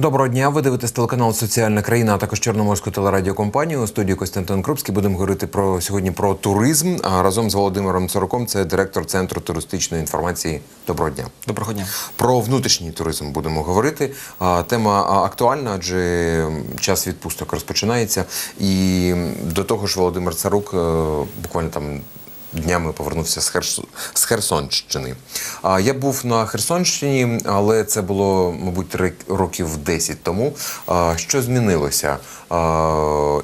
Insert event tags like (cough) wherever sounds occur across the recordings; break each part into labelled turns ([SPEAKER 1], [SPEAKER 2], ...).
[SPEAKER 1] Доброго дня. Ви дивитесь телеканал Соціальна країна, а також Чорноморську телерадіокомпанію. У студії Костянтин Крупський будемо говорити про сьогодні про туризм. А разом з Володимиром Сороком, це директор центру туристичної інформації. Доброго дня.
[SPEAKER 2] Доброго дня.
[SPEAKER 1] Про внутрішній туризм будемо говорити. А, Тема актуальна, адже час відпусток розпочинається. І до того ж, Володимир Царук е, буквально там. Днями повернувся з, Херс... з Херсонщини. А я був на Херсонщині, але це було, мабуть, років 10 тому. Що змінилося?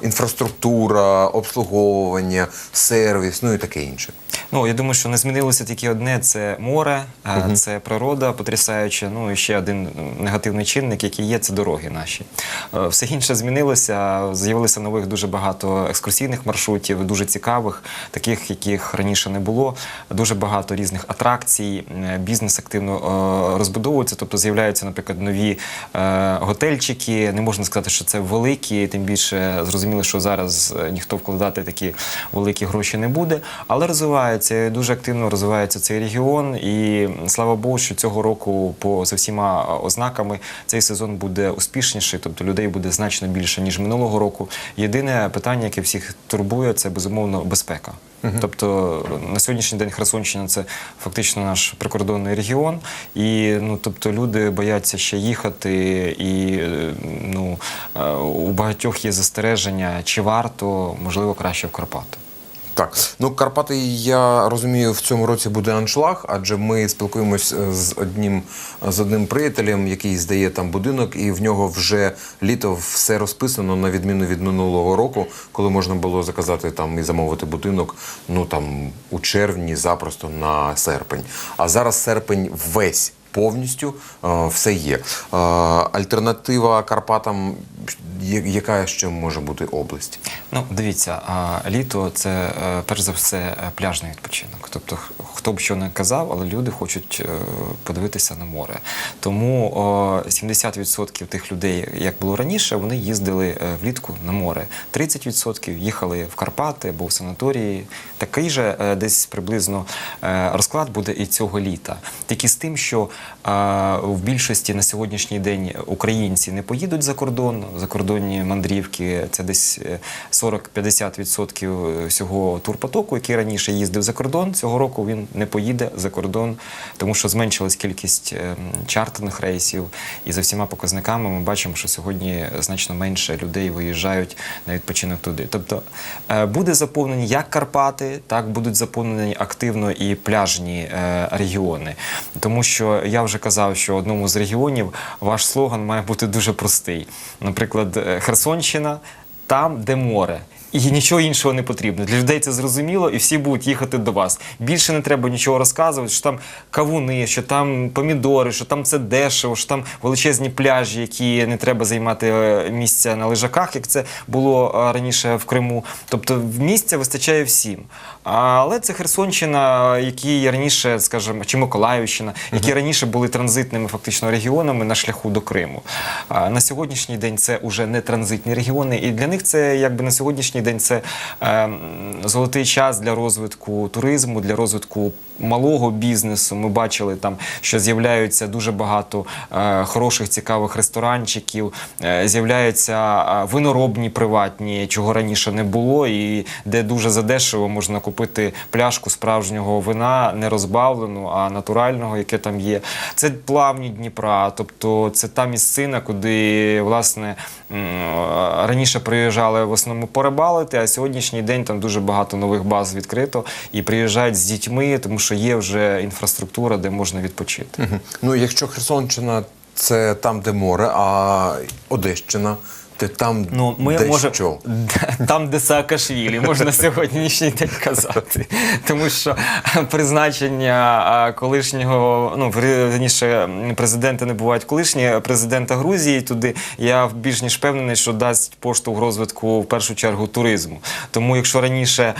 [SPEAKER 1] Інфраструктура, обслуговування, сервіс, ну і таке інше.
[SPEAKER 2] Ну я думаю, що не змінилося тільки одне: це море, а це природа потрясаюча. Ну і ще один негативний чинник, який є, це дороги наші. Е, Все інше змінилося. З'явилося нових дуже багато екскурсійних маршрутів, дуже цікавих, таких, яких раніше не було. Дуже багато різних атракцій. Е, Бізнес активно е, розбудовується. Тобто з'являються, наприклад, нові готельчики. Не можна сказати, що це великі, тим більше зрозуміло, що зараз е, ніхто вкладати такі великі гроші не буде, але розвивається дуже активно розвивається цей регіон. І слава Богу, що цього року по за всіма ознаками цей сезон буде успішніший, тобто людей буде значно більше ніж минулого року. Єдине питання, яке всіх турбує, це безумовно безпека. Тобто на сьогоднішній день Херсонщина це фактично наш прикордонний регіон, і ну тобто люди бояться ще їхати, і ну е, у багатьох є застереження, чи варто можливо краще в Карпати.
[SPEAKER 1] Так, ну Карпати, я розумію, в цьому році буде аншлаг, адже ми спілкуємось е, з одним з одним приятелем, який здає там будинок, і в нього вже літо все розписано на відміну від минулого року, коли можна було заказати там і замовити будинок. Ну там у червні, запросто на серпень. А зараз серпень весь. Повністю е, все є. Е, альтернатива Карпатам, яка ще може бути область?
[SPEAKER 2] Ну, дивіться, літо це е, перш за все е, пляжний відпочинок. Тобто, хто б що не казав, але люди хочуть е, подивитися на море. Тому о, 70% тих людей, як було раніше, вони їздили е, влітку на море. 30% їхали в Карпати або в санаторії. Такий же е, десь приблизно е, розклад буде і цього літа. Тільки з тим, що е, в більшості на сьогоднішній день українці не поїдуть за кордон, закордонні мандрівки це десь е, 40-50% всього турпотоку, який раніше їздив за кордон. Цього року він не поїде за кордон, тому що зменшилась кількість е, чартерних рейсів. І за всіма показниками ми бачимо, що сьогодні значно менше людей виїжджають на відпочинок туди. Тобто е, буде заповнені як Карпати, так будуть заповнені активно і пляжні е, регіони. Тому що я вже казав, що одному з регіонів ваш слоган має бути дуже простий. Наприклад, е, Херсонщина там, де море. І нічого іншого не потрібно. Для людей це зрозуміло, і всі будуть їхати до вас. Більше не треба нічого розказувати, що там кавуни, що там помідори, що там це дешево, що там величезні пляжі, які не треба займати е, місця на лежаках, як це було е, раніше в Криму. Тобто місця вистачає всім. Але це Херсонщина, які раніше, скажімо, чи Миколаївщина, які раніше були транзитними фактично регіонами на шляху до Криму. На сьогоднішній день це вже не транзитні регіони, і для них це якби на сьогоднішній день це е, золотий час для розвитку туризму, для розвитку малого бізнесу. Ми бачили там, що з'являються дуже багато е, хороших цікавих ресторанчиків, е, з'являються е, виноробні приватні, чого раніше не було, і де дуже задешево можна купити пляшку справжнього вина, не розбавлену, а натурального, яке там є. Це плавні Дніпра, тобто це та місцина, куди власне м, раніше приїжджали в основному порибалити, а сьогоднішній день там дуже багато нових баз відкрито і приїжджають з дітьми, тому що є вже інфраструктура, де можна відпочити.
[SPEAKER 1] Ну, якщо Херсонщина це там, де море, а Одещина це там,
[SPEAKER 2] Ну, ми
[SPEAKER 1] де
[SPEAKER 2] може
[SPEAKER 1] що? (laughs)
[SPEAKER 2] там, де Саакашвілі, можна сьогоднішній день казати. Тому що призначення колишнього, ну верніше, президента не бувають колишні, президента Грузії туди. Я більш ніж впевнений, що дасть поштовх розвитку в першу чергу туризму. Тому, якщо раніше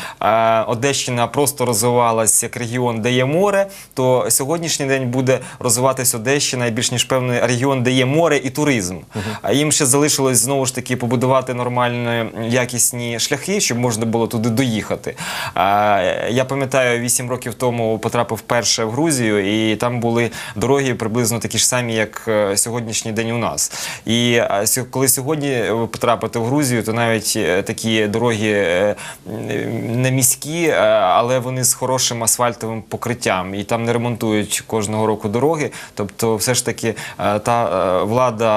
[SPEAKER 2] Одещина просто розвивалась як регіон, де є море, то сьогоднішній день буде розвиватись Одещина і більш ніж певний регіон, де є море і туризм. А їм ще залишилось знову знову ж таки побудувати нормальні якісні шляхи, щоб можна було туди доїхати. Я пам'ятаю, 8 років тому потрапив вперше в Грузію, і там були дороги приблизно такі ж самі, як е, сьогоднішній день у нас. І коли сьогодні ви потрапите в Грузію, то навіть е, такі дороги е, не міські, але вони з хорошим асфальтовим покриттям, і там не ремонтують кожного року дороги. Тобто, все ж таки, та влада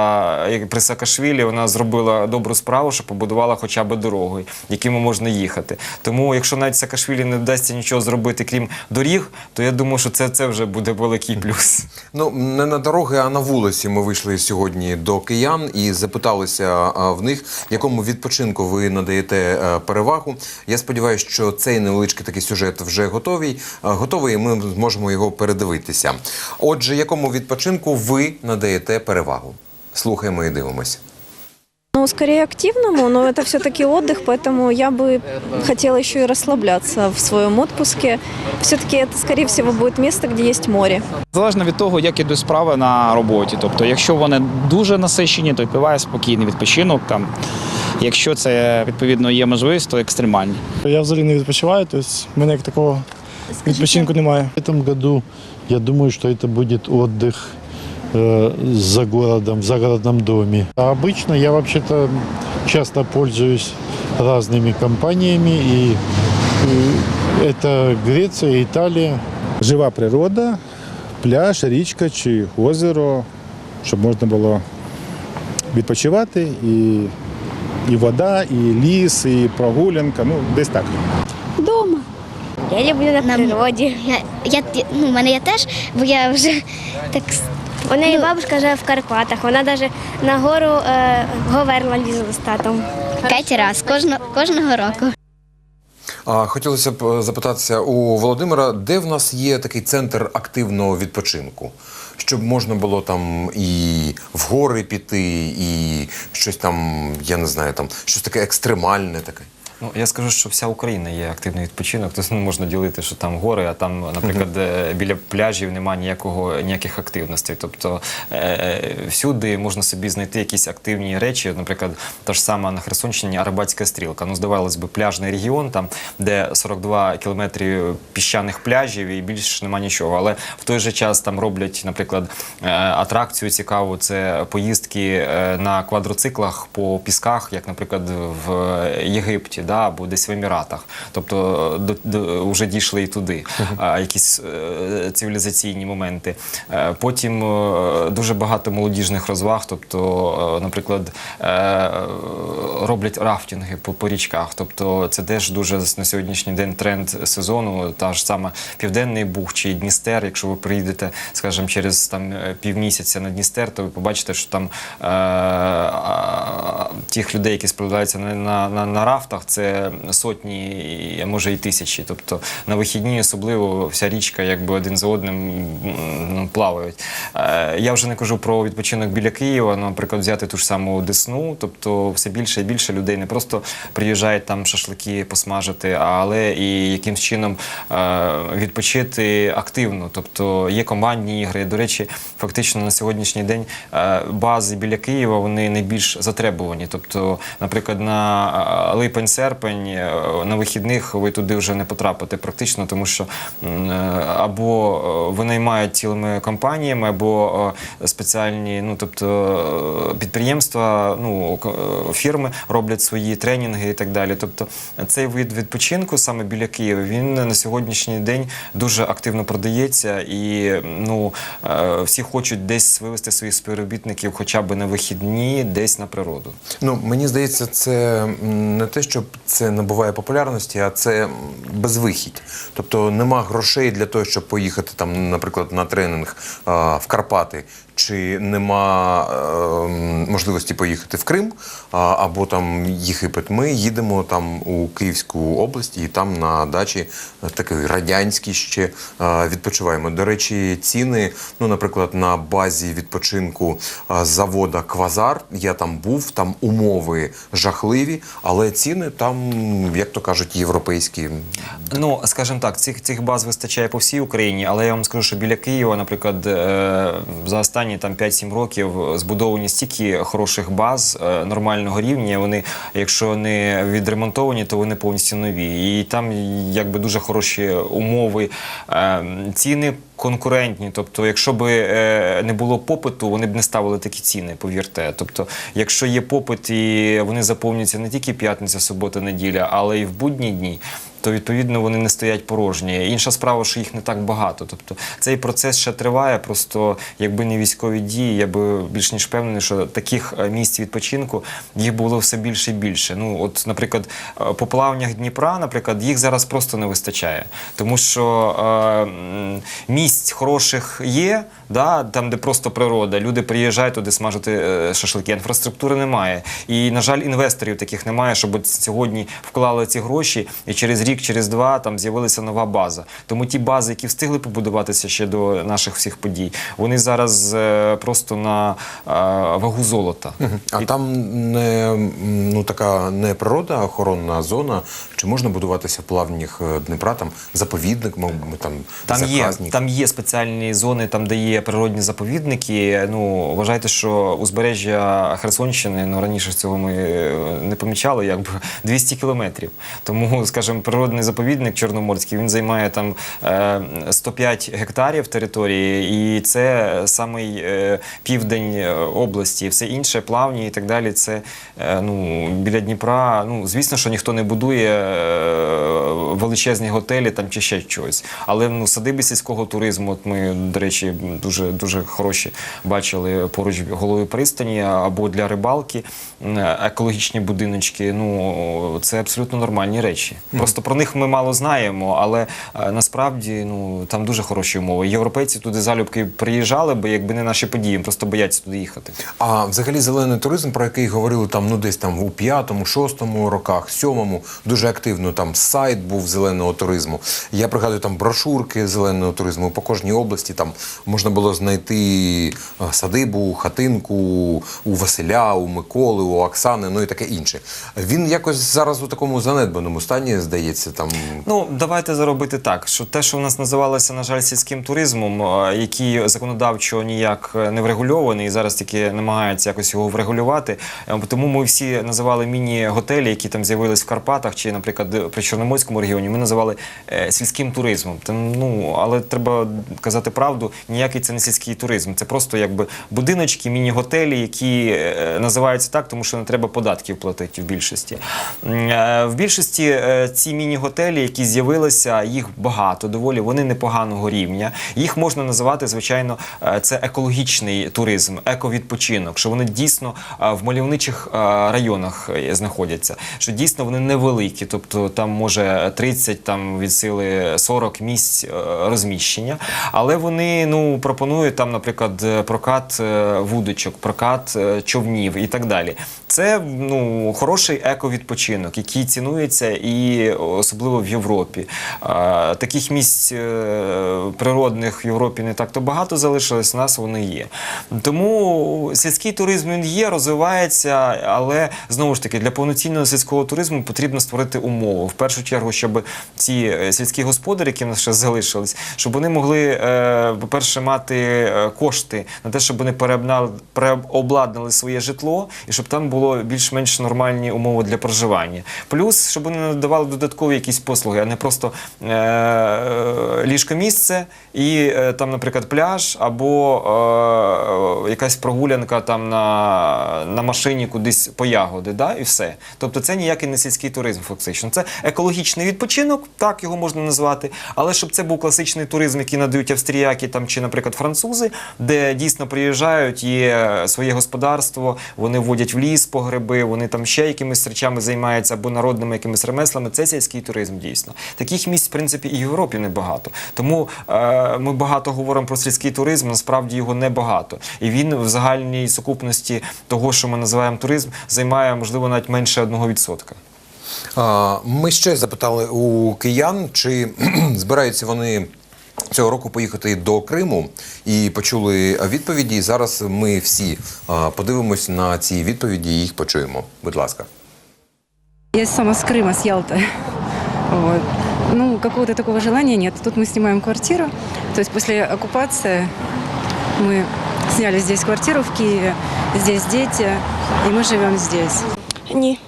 [SPEAKER 2] при Саакашвілі вона зробила добру справу, що побудувала хоча б дороги, якими можна їхати. Тому, якщо навіть Саакашвілі не вдасться нічого зробити, крім доріг, то я думаю, що це, це вже буде великий плюс.
[SPEAKER 1] Ну не на дороги, а на вулиці. Ми вийшли сьогодні до киян і запиталися в них, якому відпочинку ви надаєте е, перевагу. Я сподіваюся, що цей невеличкий такий сюжет вже готовий. е, Готовий, і ми зможемо його передивитися. Отже, якому відпочинку ви надаєте перевагу? Слухаємо і дивимося.
[SPEAKER 3] Ну, скорее активному, но это все-таки отдых, поэтому я бы хотела еще и расслабляться в своем отпуске. Все-таки это, скорее всего, будет место, где есть море.
[SPEAKER 4] Залежно від того, як ідуть справи на роботі. Тобто, якщо вони дуже насичені, то відбуває спокійний відпочинок. Там. Якщо це відповідно є можливість, то екстремальні.
[SPEAKER 5] Я взагалі не відпочиваю, тобто в мене як такого відпочинку немає.
[SPEAKER 6] В этом году я думаю, что это будет отдых э, за городом, в загородном доме. А обычно я вообще-то часто пользуюсь разными компаниями, и, э, это Греция, Италия.
[SPEAKER 7] жива природа, пляж, річка чи озеро, щоб можна було відпочивати, і, і вода, і ліс, і прогулянка. Ну, десь так.
[SPEAKER 8] Дома.
[SPEAKER 9] Я люблю на,
[SPEAKER 8] природі.
[SPEAKER 9] Я, я, ну, у мене я теж, бо я вже так.
[SPEAKER 8] у неї
[SPEAKER 9] Ну.
[SPEAKER 8] бабушка живе в Карпатах. Вона навіть на гору е, Говерла лізла з татом.
[SPEAKER 9] П'ять разів кожного, кожного року.
[SPEAKER 1] А хотілося б е, запитатися у Володимира, де в нас є такий центр активного відпочинку, щоб можна було там і в гори піти, і щось там, я не знаю, там щось таке екстремальне таке.
[SPEAKER 2] Ну, я скажу, що вся Україна є активний відпочинок. Тобто не можна ділити, що там гори, а там, наприклад, е, біля пляжів немає ніякого ніяких активностей. Тобто е, е, всюди можна собі знайти якісь активні речі. Наприклад, та ж сама на Херсонщині Арабатська стрілка. Ну, здавалось би, пляжний регіон, там де 42 кілометри піщаних пляжів і більше нема нічого. Але в той же час там роблять, наприклад, е, атракцію цікаву. Це поїздки на квадроциклах по пісках, як, наприклад, в Єгипті, да, або десь в Еміратах. Тобто до, до, вже дійшли і туди а, якісь е, цивілізаційні моменти. Е, потім е, дуже багато молодіжних розваг. Тобто, е, наприклад, е, роблять рафтинги по, по річках. Тобто, це теж дуже на сьогоднішній день тренд сезону. Та ж сама Південний Буг чи Дністер. Якщо ви приїдете, скажімо, через там е, півмісяця на Дністер, то ви побачите, що там е, а, тих людей, які справляються на, на, на, на рафтах, це сотні, а може і тисячі. Тобто на вихідні особливо вся річка якби один за одним ну, плавають. Е, я вже не кажу про відпочинок біля Києва, наприклад, взяти ту ж саму Десну. Тобто все більше і більше людей не просто приїжджають там шашлики посмажити, але і якимсь чином е, відпочити активно. Тобто є командні ігри. До речі, фактично на сьогоднішній день е, бази біля Києва вони найбільш затребувані. Тобто, наприклад, на е, липень-серпень е, на вихідних ви туди вже не потрапите практично, тому що е, або е, винаймають цілими компаніями, або спеціальні, ну тобто підприємства, ну фірми роблять свої тренінги і так далі. Тобто цей вид відпочинку саме біля Києва він на сьогоднішній день дуже активно продається, і ну всі хочуть десь вивести своїх співробітників, хоча б на вихідні, десь на природу.
[SPEAKER 1] Ну, мені здається, це не те, що це набуває популярності, а це безвихідь. Тобто нема грошей для того, щоб поїхати там, наприклад, на тренінг а, в Карпати. Чи нема е, м, можливості поїхати в Крим а, або там Єгипет? Ми їдемо там у Київську область і там на дачі е, такий радянський ще е, відпочиваємо. До речі, ціни, ну, наприклад, на базі відпочинку е, завода Квазар. Я там був, там умови жахливі, але ціни так. Там, як то кажуть, європейські.
[SPEAKER 2] Ну, скажімо так, цих, цих баз вистачає по всій Україні, але я вам скажу, що біля Києва, наприклад, е, за останні там 5-7 років збудовані стільки хороших баз е, нормального рівня. Вони, якщо не відремонтовані, то вони повністю нові. І там якби дуже хороші умови, е, ціни. Конкурентні, тобто, якщо б е, не було попиту, вони б не ставили такі ціни, повірте. Тобто, якщо є попит і вони заповнюються не тільки п'ятниця, субота, неділя, але й в будні дні, то відповідно вони не стоять порожні. Інша справа, що їх не так багато. Тобто цей процес ще триває. Просто якби не військові дії, я би більш ніж впевнений, що таких е, місць відпочинку їх було все більше і більше. Ну, от, наприклад, е, по плавнях Дніпра, наприклад, їх зараз просто не вистачає, тому що е, місць хороших є. Да, там, де просто природа, люди приїжджають туди смажити е, шашлики. Інфраструктури немає. І, на жаль, інвесторів таких немає, щоб сьогодні вклали ці гроші, і через рік, через два там з'явилася нова база. Тому ті бази, які встигли побудуватися ще до наших всіх подій, вони зараз е, просто на е, вагу золота.
[SPEAKER 1] А там не ну така не природа, а охоронна зона. Чи можна будуватися плавніх е, Дніпра? Там заповідник, там,
[SPEAKER 2] Там є, там є спеціальні зони, там де є природні заповідники. Ну вважайте, що узбережжя Херсонщини, ну раніше цього ми не помічали, якби (laughs) 200 кілометрів. Тому, скажімо, природний заповідник Чорноморський він займає там е, 105 гектарів території, і це самий е, південь е, області. Все інше, плавні і так далі. Це е, ну біля Дніпра. Ну звісно, що ніхто не будує е, величезні готелі там чи ще щось. Але ну садиби сільського туризму, от ми, до речі, дуже дуже хороші бачили поруч голови пристані або для рибалки екологічні будиночки. Ну це абсолютно нормальні речі. Просто про них ми мало знаємо, але е, насправді ну там дуже хороші умови. Європейці туди залюбки приїжджали би, якби не наші події, просто бояться туди їхати.
[SPEAKER 1] А взагалі зелений туризм, про який говорили там, ну десь там у п'ятому, шостому роках, сьомому, дуже активно там сайт був зеленого туризму. Я пригадую там брошурки зеленого туризму по кожній області. Там можна було знайти е, садибу, хатинку у Василя, у Миколи, у Оксани, ну і таке інше. Він якось зараз у такому занедбаному стані, здається, там.
[SPEAKER 2] Ну, давайте заробити так, що те, що в нас називалося, на жаль, сільським туризмом, е, який законодавчо ніяк е, не врегульований, і зараз тільки намагаються якось його врегулювати. Е, Тому ми всі називали міні-готелі, які там з'явились в Карпатах, чи, наприклад, при Чорноморському регіоні, ми називали сільським туризмом. Там, ну, але треба казати правду, ніякий це не сільський туризм. Це просто якби будиночки, міні-готелі, які називаються так, тому що не треба податків платити в більшості. В більшості ці міні-готелі, які з'явилися, їх багато доволі, вони непоганого рівня. Їх можна називати, звичайно, е, це екологічний туризм, ековідпочинок, що вони дійсно е, в мальовничих е, районах знаходяться, що дійсно вони невеликі, тобто там може 30, там від сили 40 місць розміщення, але вони ну пропонують там, наприклад, прокат вудочок, прокат човнів і так далі. Це ну хороший ековідпочинок, який цінується і особливо в Європі. Таких місць е, природних в Європі не так то багато залишилось. У нас вони є. Тому сільський туризм він є, розвивається, але знову ж таки для повноцінного сільського туризму потрібно створити умови. В першу чергу, щоб ці е, сільські господарі, які в нас ще залишились, щоб вони могли, е, по-перше, мати кошти на те, щоб вони переобладнали своє житло і щоб там було більш-менш нормальні умови для проживання. Плюс, щоб вони надавали додаткові якісь послуги, а не просто е, е, ліжко-місце і е, там, наприклад, пляж або е, якась прогулянка там на, на машині кудись по ягоди, да, і все. Тобто це ніякий не сільський туризм, фактично. Це екологічний відпочинок, так його можна назвати. Але щоб це був класичний туризм, який надають австріяки там чи, наприклад, французи, де дійсно приїжджають, є своє господарство, вони вводять в ліс по гриби, вони там ще якимись речами займаються або народними якимись ремеслами. Це сільський туризм дійсно. Таких місць, в принципі, і в Європі небагато. Тому е, ми багато говоримо про сільський туризм, насправді його небагато. І він в загальній сукупності того, що ми називаємо туризм, займає можливо навіть менше 1%.
[SPEAKER 1] Ми ще запитали у киян, чи (clears throat) збираються вони цього року поїхати до Криму і почули відповіді. Зараз ми всі подивимось на ці відповіді і їх почуємо. Будь ласка.
[SPEAKER 10] Я сама с Крыма, с Ялты. Вот. Ну, какого-то такого желания нет. Тут мы снимаем квартиру. То есть после оккупации мы сняли здесь квартиру в Киеве, здесь дети, и мы живем здесь.
[SPEAKER 11] Ні.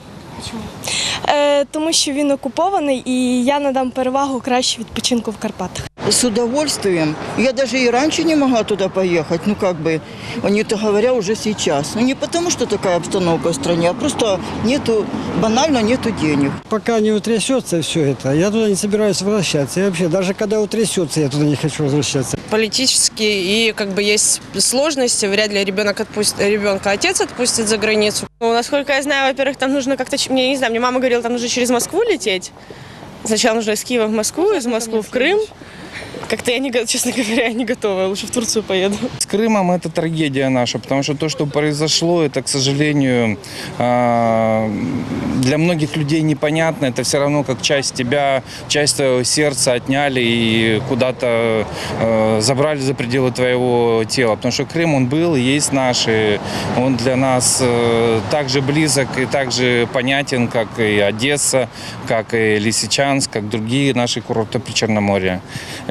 [SPEAKER 11] Е, тому що він окупований і я надам перевагу краще відпочинку в Карпатах.
[SPEAKER 12] С удовольствием. Я даже и раньше не могла туда поехать, ну как бы, они-то говоря уже сейчас. Ну не потому, что такая обстановка в стране, а просто нету, банально нету денег.
[SPEAKER 13] Пока не утрясется все это, я туда не собираюсь возвращаться. И вообще, даже когда утрясется, я туда не хочу возвращаться.
[SPEAKER 11] Политически и как бы есть сложности, вряд ли ребенок отпустит, ребенка отец отпустит за границу. Ну, насколько я знаю, во-первых, там нужно как-то, мне не знаю, мне мама говорила, там нужно через Москву лететь. Сначала нужно из Киева в Москву, из Москвы в Крым. Как-то я, не, честно говоря, не готова, лучше в Турцию поеду.
[SPEAKER 4] С Крымом это трагедия наша, потому что то, что произошло, это, к сожалению, а, для многих людей непонятно. Это все равно как часть тебя, часть твоего сердца отняли и куда-то э, забрали за пределы твоего тела. Потому что Крым, он был и есть наш, и он для нас э, так же близок и так же понятен, как и Одесса, как и Лисичанск, как другие наши курорты при Черноморье.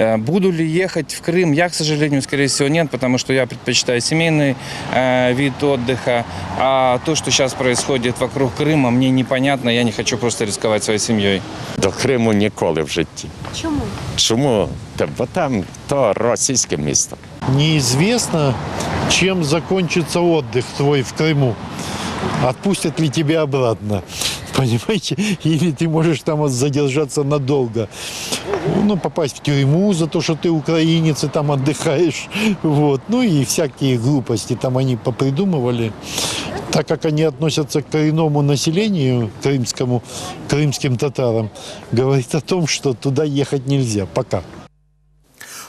[SPEAKER 4] Э, Буду ли ехать в Крым? Я, к сожалению, скорее всего, нет, потому что я предпочитаю семейный э, вид отдыха. А то, что сейчас происходит вокруг Крыма, мне непонятно. Я не хочу просто рисковать своей семьей.
[SPEAKER 14] До Криму ніколи в житті.
[SPEAKER 11] Чому?
[SPEAKER 14] Чому? Та бо там то російське місто.
[SPEAKER 6] Неизвестно, чем закончится отдых твой в Крыму. Отпустят ли тебя обратно? (laughs) Понимаете? Или ты можешь там вот задержаться надолго. Ну, попасть в тюрьму за то, что ты украинец и там отдыхаешь. (laughs) Вот. Ну и всякие глупости там они попридумывали. Так как они относятся к коренному населению, крымскому, крымским татарам, говорит о том, что туда ехать нельзя. Пока.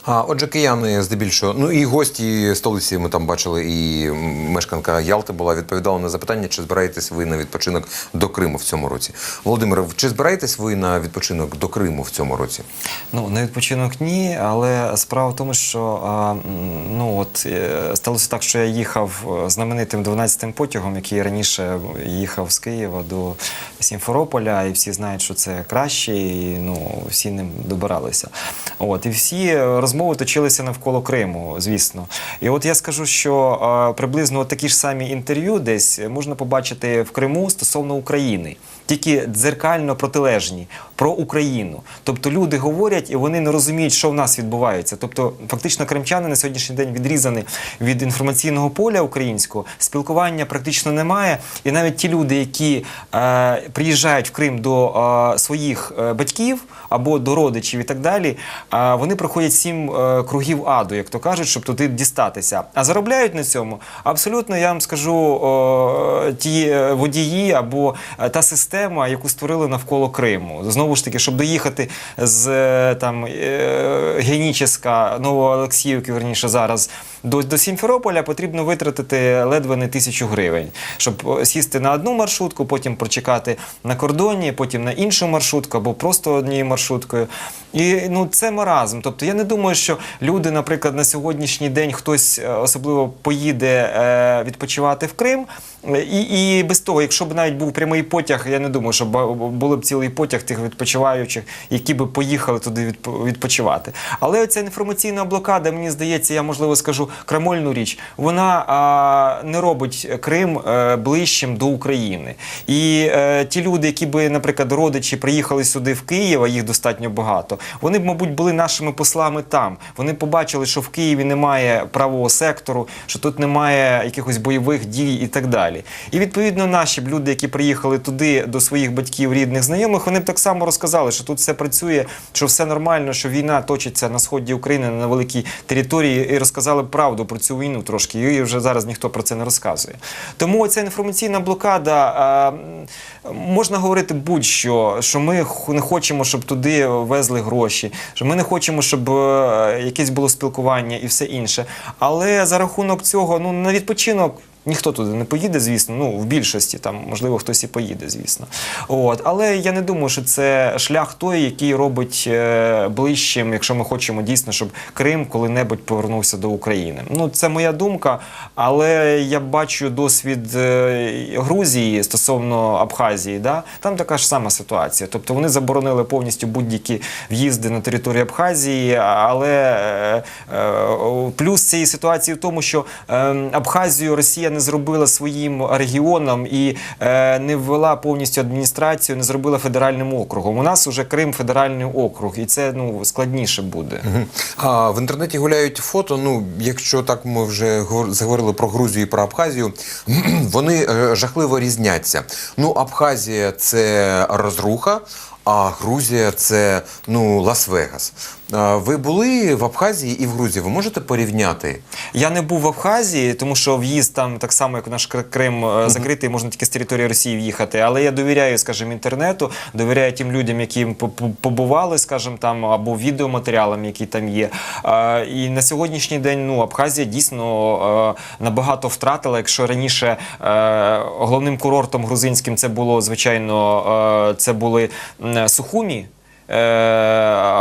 [SPEAKER 1] А отже, кияни здебільшого, ну і гості столиці ми там бачили, і мешканка Ялти була відповідала на запитання, чи збираєтесь ви на відпочинок до Криму в цьому році. Володимире, чи збираєтесь ви на відпочинок до Криму в цьому році?
[SPEAKER 2] Ну, на відпочинок ні, але справа в тому, що а, ну, от, е, сталося так, що я їхав е, знаменитим 12-м потягом, який раніше їхав з Києва до Сімферополя, і всі знають, що це краще, і ну, всі ним добиралися. От, і всі розмови точилися навколо Криму, звісно. І от я скажу, що приблизно такі ж самі інтерв'ю десь можна побачити в Криму стосовно України. Тільки дзеркально протилежні про Україну. Тобто люди говорять і вони не розуміють, що в нас відбувається. Тобто, фактично, кримчани на сьогоднішній день відрізані від інформаційного поля українського, спілкування практично немає. І навіть ті люди, які е, приїжджають в Крим до е, своїх е, батьків або до родичів і так далі, е, вони проходять сім е, кругів аду, як то кажуть, щоб туди дістатися. А заробляють на цьому абсолютно, я вам скажу, ті е, водії або е, та система, яку створили навколо Криму. Знову ж таки, щоб доїхати з там Геніческа, Новоолексіївки, верніше зараз. До, до Сімферополя потрібно витратити ледве не тисячу гривень, щоб сісти на одну маршрутку, потім прочекати на кордоні, потім на іншу маршрутку або просто однією маршруткою. І ну це маразм. Тобто я не думаю, що люди, наприклад, на сьогоднішній день хтось е, особливо поїде е, відпочивати в Крим. І, і без того, якщо б навіть був прямий потяг, я не думаю, що були б цілий потяг тих відпочиваючих, які би поїхали туди відп- відпочивати. Але оця інформаційна блокада, мені здається, я можливо скажу крамольну річ, вона а, не робить Крим е, ближчим до України. І е, ті люди, які би, наприклад, родичі приїхали сюди в Київ, а їх достатньо багато, вони б, мабуть, були нашими послами там. Вони побачили, що в Києві немає правого сектору, що тут немає якихось бойових дій і так далі. І відповідно наші б люди, які приїхали туди до своїх батьків, рідних, знайомих, вони б так само розказали, що тут все працює, що все нормально, що війна точиться на сході України на великій території, і розказали б правду про цю війну трошки. І вже зараз ніхто про це не розказує. Тому ця інформаційна блокада а, можна говорити будь-що, що ми не хочемо, щоб туди везли гроші, що ми не хочемо, щоб е, якесь було спілкування і все інше. Але за рахунок цього, ну на відпочинок Ніхто туди не поїде, звісно. Ну, в більшості там, можливо, хтось і поїде, звісно. От. Але я не думаю, що це шлях той, який робить е, ближчим, якщо ми хочемо дійсно, щоб Крим коли-небудь повернувся до України. Ну, це моя думка, але я бачу досвід е, Грузії стосовно Абхазії. Да? Там така ж сама ситуація. Тобто вони заборонили повністю будь-які в'їзди на територію Абхазії, але е, е, плюс цієї ситуації в тому, що е, Абхазію Росія не зробила своїм регіоном і е, не ввела повністю адміністрацію, не зробила федеральним округом. У нас уже Крим федеральний округ, і це ну складніше буде.
[SPEAKER 1] А в інтернеті гуляють фото. Ну, якщо так ми вже говор- заговорили про Грузію і про Абхазію, (clears throat) вони е, жахливо різняться. Ну, Абхазія це розруха, а Грузія це ну Лас-Вегас. Ви були в Абхазії і в Грузії? Ви можете порівняти?
[SPEAKER 2] Я не був в Абхазії, тому що в'їзд там так само, як наш Кр- Крим е, закритий, можна тільки з території Росії в'їхати. Але я довіряю, скажімо, інтернету, довіряю тим людям, які по- по- побували, скажімо, там або відеоматеріалам, які там є. І на сьогоднішній день ну Абхазія дійсно е, набагато втратила. Якщо раніше е, головним курортом грузинським це було звичайно, це були Сухумі. Е,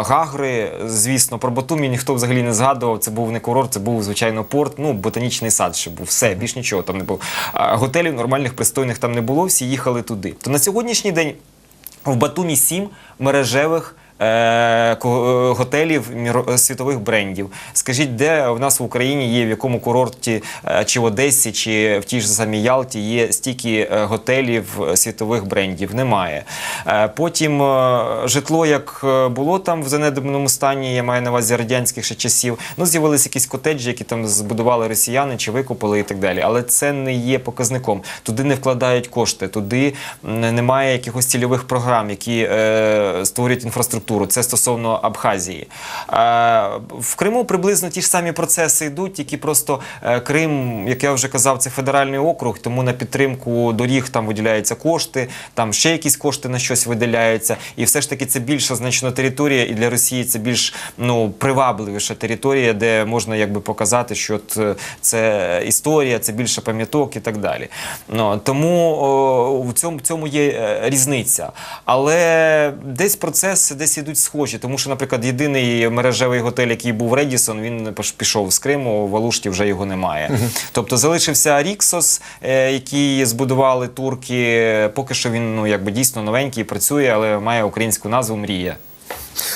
[SPEAKER 2] Гагри, звісно, про Батумі ніхто взагалі не згадував. Це був не курорт, це був звичайно порт. Ну, ботанічний сад ще був. Все, більш нічого там не було. Готелів нормальних, пристойних там не було. Всі їхали туди. То на сьогоднішній день в Батумі сім мережевих. Е, е, Готелів е, світових брендів. Скажіть, де в нас в Україні є, в якому курорті, чи в Одесі, чи в тій ж самій Ялті є стільки готелів світових брендів? Немає. Потім житло, як було там в занедбаному стані, я маю на увазі радянських ще часів. Ну, з'явилися якісь котеджі, які там збудували росіяни чи викупили і так далі. Але це не є показником. Туди не вкладають кошти, туди немає якихось цільових програм, які е, створюють інфраструктуру. Це стосовно Абхазії. Е, в Криму приблизно ті ж самі процеси йдуть, тільки просто е, Крим, як я вже казав, це федеральний округ, тому на підтримку доріг там виділяються кошти, там ще якісь кошти на щось виділяються. І все ж таки це більша значно територія, і для Росії це більш ну привабливіша територія, де можна якби показати, що е, це історія, це більше пам'яток і так далі. Ну, тому о, в цьому, в цьому є різниця. Але десь процеси десь ідуть схожі, тому що, наприклад, єдиний мережевий готель, який був Редісон, він пішов з Криму, в Алушті вже його немає. Тобто залишився Ріксос, е, який збудували турки. Поки що він ну якби дійсно новенький, працює, але має українську назву Мрія.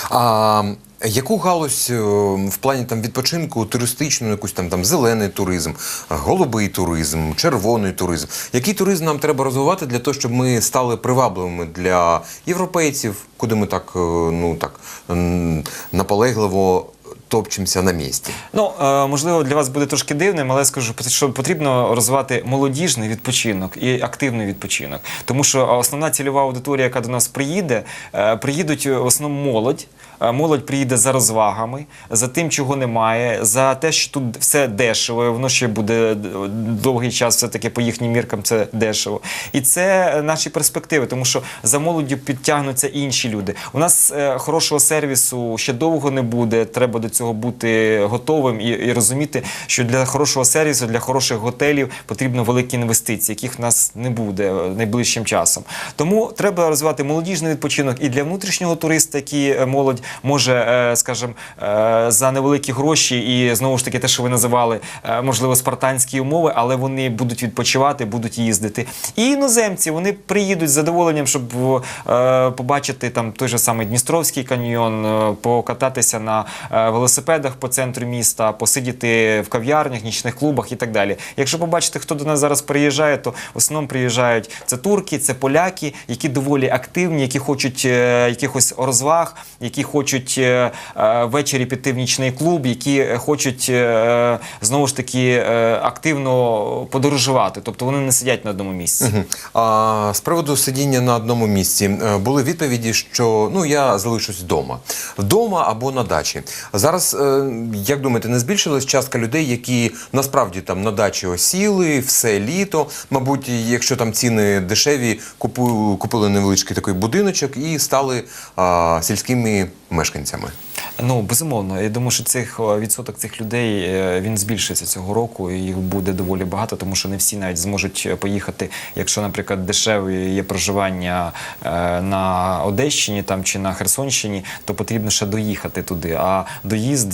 [SPEAKER 1] А яку галузь е, в плані там відпочинку, туристичну, якусь там там зелений туризм, голубий туризм, червоний туризм? Який туризм нам треба розвивати для того, щоб ми стали привабливими для європейців, куди ми так е, ну так наполегливо топчемося на місці?
[SPEAKER 2] Ну, е, можливо, для вас буде трошки дивним, але скажу, що потрібно розвивати молодіжний відпочинок і активний відпочинок. Тому що основна цільова аудиторія, яка до нас приїде, приїдуть в основному молодь. Е, Молодь приїде за розвагами, за тим, чого немає, за те, що тут все дешево, воно ще буде довгий час, все-таки по їхнім міркам це дешево. І це наші перспективи, тому що за молоддю підтягнуться інші люди. У нас е, хорошого сервісу ще довго не буде. Треба до цього бути готовим і, і розуміти, що для хорошого сервісу, для хороших готелів потрібно великі інвестиції, яких в нас не буде е, найближчим часом. Тому треба розвивати молодіжний відпочинок і для внутрішнього туриста, який е, молодь може, е, скажімо, е, за невеликі гроші, і знову ж таки, те, що ви називали, е, можливо, спартанські умови, але вони будуть відпочивати, будуть їздити. І іноземці вони приїдуть з задоволенням, щоб побачити там той же самий Дністровський каньйон, покататися на велосипедах по центру міста, посидіти в кав'ярнях, нічних клубах і так далі. Якщо побачите, хто до нас зараз приїжджає, то в основному приїжджають це турки, це поляки, які доволі активні, які хочуть якихось розваг, які хочуть е, е, ввечері піти в нічний клуб, які е, хочуть знову ж таки активно подорожувати. Тобто вони не сидять на одному місці.
[SPEAKER 1] Мгм. А з приводу сидіння на одному місці були відповіді, що ну я залишусь вдома, вдома або на дачі. Зараз, як думаєте, не збільшилась частка людей, які насправді там на дачі осіли все літо. Мабуть, якщо там ціни дешеві, купили невеличкий такий будиночок і стали а, сільськими мешканцями.
[SPEAKER 2] Ну безумовно, я думаю, що цих відсоток цих людей е, він збільшиться цього року, і їх буде доволі багато, тому що не всі навіть зможуть е, поїхати. Якщо, наприклад, дешеве є проживання е, на Одещині там чи на Херсонщині, то потрібно ще доїхати туди. А доїзд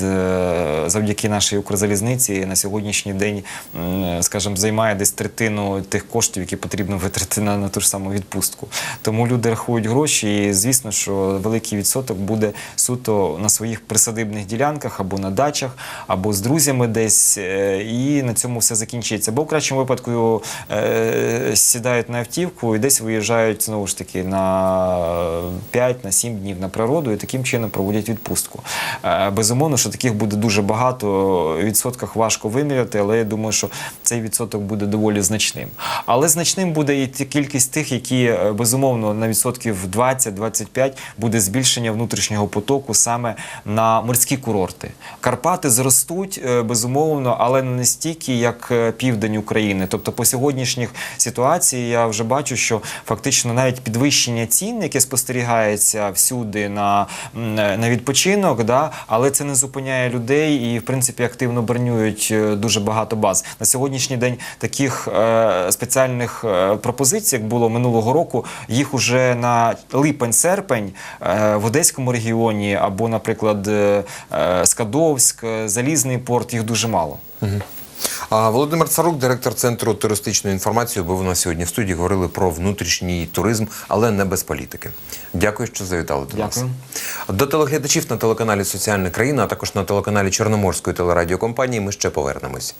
[SPEAKER 2] завдяки нашій Укрзалізниці на сьогоднішній день, скажімо, займає десь третину тих коштів, які потрібно витратити на, на ту ж саму відпустку. Тому люди рахують гроші, і звісно, що великий відсоток буде суто на своїх присадибних ділянках або на дачах, або з друзями десь, е, і на цьому все закінчиться. Бо в кращому випадку е, сідають на автівку і десь виїжджають знову ж таки на 5 на 7 днів на природу і таким чином проводять відпустку. Е, Безумовно, що таких буде дуже багато. Відсотках важко виміряти, але я думаю, що цей відсоток буде доволі значним. Але значним буде і кількість тих, які безумовно на відсотків 20-25 буде збільшення внутрішнього потоку саме на морські курорти. Карпати зростуть е, безумовно, але не настільки, як е, південь України. Тобто, по сьогоднішніх ситуації я вже бачу, що фактично навіть підвищення цін, яке спостерігається всюди на, на відпочинок, да, але це не зупиняє людей і, в принципі, активно бронюють е, дуже багато баз. На сьогоднішній день таких е, спеціальних е, пропозицій, як було минулого року, їх уже на липень-серпень е, в Одеському регіоні або, наприклад, е, е, Скадовськ, е, Залізний порт, їх дуже мало.
[SPEAKER 1] Володимир Царук, директор центру туристичної інформації, був у нас сьогодні в студії. Говорили про внутрішній туризм, але не без політики. Дякую, що завітали до нас. До телеглядачів на телеканалі Соціальна країна, а також на телеканалі Чорноморської телерадіокомпанії. Ми ще повернемось.